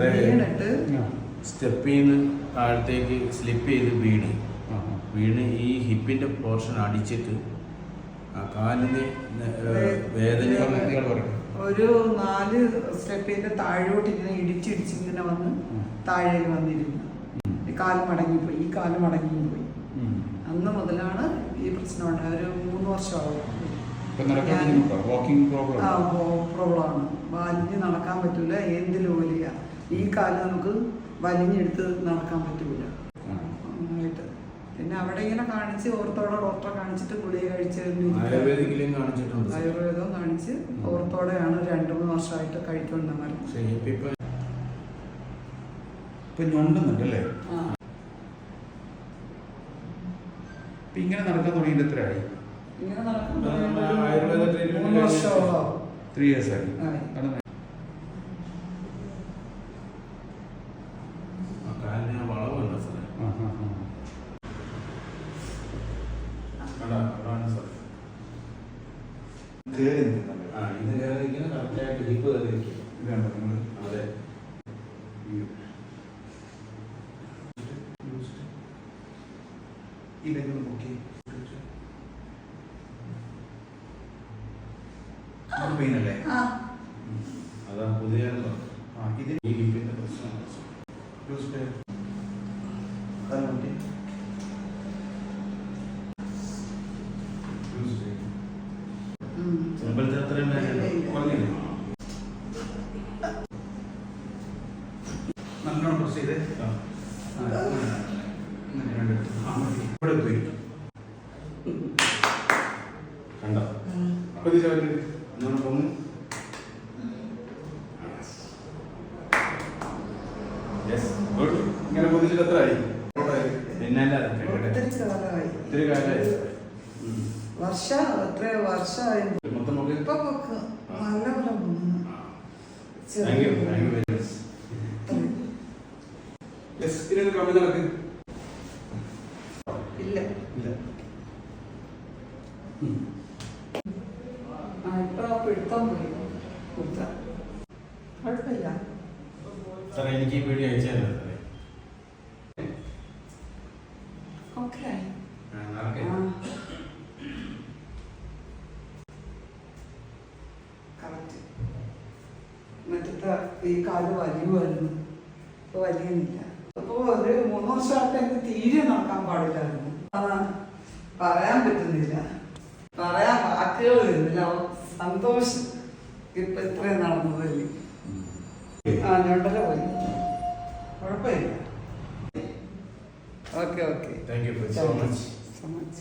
വീണിട്ട് സ്റ്റെപ്പിൽ നിന്ന് താഴത്തേക്ക് സ്ലിപ്പ് ചെയ്ത് വീണ്. വീണ് ഈ ഹിപ്പിന്റെ പോർഷൻ അടിച്ചിട്ട് ആ കാലിന് വേദന ഒരു നാല് സ്റ്റെപ്പിന്റെ താഴോട്ട് ഇങ്ങനെ ഇടിച്ചിടിച്ച് ഇങ്ങനെ വന്ന് താഴേക്ക് വന്നിരുന്നു. ഈ കാൽ മടങ്ങിപ്പോയി ഈ കാൽ മടങ്ങിയും പോയി അന്ന് മുതലാണ് ഈ പ്രശ്നം ഉണ്ടായത്. ഒരു മൂന്ന് വർഷമാവും. പ്രോബ്ലം പ്രോബ്ലമാണ് വലിഞ്ഞ് നടക്കാൻ പറ്റൂല എന്തിലും വലിയ. ഈ കാലം നമുക്ക് വലിഞ്ഞെടുത്ത് നടക്കാൻ പറ്റൂല. പിന്നെ അവിടെ ഇങ്ങനെ കാണിച്ച് ഓർത്തോടെ ഡോക്ടറെ കാണിച്ചിട്ട് ഗുളിക കഴിച്ച് ആയുർവേദിക്കിലും കാണിച്ചിട്ടുണ്ട് ആയുർവേദം കാണിച്ച് ഓർത്തോടെയാണ് രണ്ടു മൂന്ന് വർഷമായിട്ട് കഴിക്കേണ്ട മരുന്ന് പക്ഷേ ഹിപ്പിപ്പോ ഇപ്പൊ ഞൊണ്ടുന്നുണ്ട് അല്ലേ? ഇങ്ങനെ നടക്കാൻ തുടങ്ങിയിട്ട് എത്രയായി? ഇങ്ങനെ നടക്കുമ്പോൾ ത്രീ ഇയേഴ്സ് ആയി. ആയി. നടന്ന് ആ കാലിന് വളവുണ്ട് സാറേ ആ, ആ, ആ. അതാ, അതാണ് സാർ കേറി നിൽക്കുന്നുണ്ട്. ആ ഇത് കയറിയിരിക്കുന്ന കറക്റ്റായിട്ട് ഹിപ്പ് കയറിയിരിക്കും ഇതാണോ നിങ്ങൾ അതെ ഇതൊക്കെ ഒന്ന് പൊക്കി പെയിൻ അല്ലേ ആ. അതാ പുതിയ ആ ഇതിന് ഈ ഹിപ്പിന്റെ പ്രശ്നമാണ് ട്യൂസ്ഡേ. മുമ്പത്തെ അത്രയും. കുറഞ്ഞില്ലേ? നല്ലോണം പ്രസ് ചെയ്തേ. ഇവിടെ പോയി. കണ്ടോ? അപ്പൊ ചവിട്ടി. ഇങ്ങനെ പൊങ്ങ് യെസ് ഗുഡ് ഇങ്ങനെ പൊതിച്ചിട്ട് എത്ര ആയി. പിന്നെ ഒത്തിരി കാലമായി ഇത്തിരി കാലമായി ഉം. എത്ര വർഷമായി മൊത്തം നമുക്ക് ഇപ്പൊ നല്ല പോലെ പോകുന്നു thank you thank you very much yes ഇനി കമ്മി നടക്ക്. ഇല്ല ഇല്ല. പിടുത്തം പോയി. പിടുത്തം കുഴപ്പമില്ല. സാറേ എനിക്ക് ഈ വീഡിയോ അയച്ചു തരാം സാറേ. ഓക്കെ. കറക്റ്റ് മറ്റത്തെ ഈ കാൽ വലിയുമായിരുന്നു ഇപ്പൊ വലിയുന്നില്ല. അപ്പൊ ഒരു മൂന്ന് വർഷമായിട്ട് എനിക്ക് തീരെ നടക്കാൻ പാടില്ലായിരുന്നു. പറയാൻ പറ്റുന്നില്ല. പറയാൻ വാക്കുകൾ വരുന്നില്ല. സന്തോഷം. ഇപ്പൊ ഇത്രയും നടന്നതല്ലേ? ആ ഞൊണ്ടല പോയി. കുഴപ്പമില്ല. Okay okay. Thank you so much so much.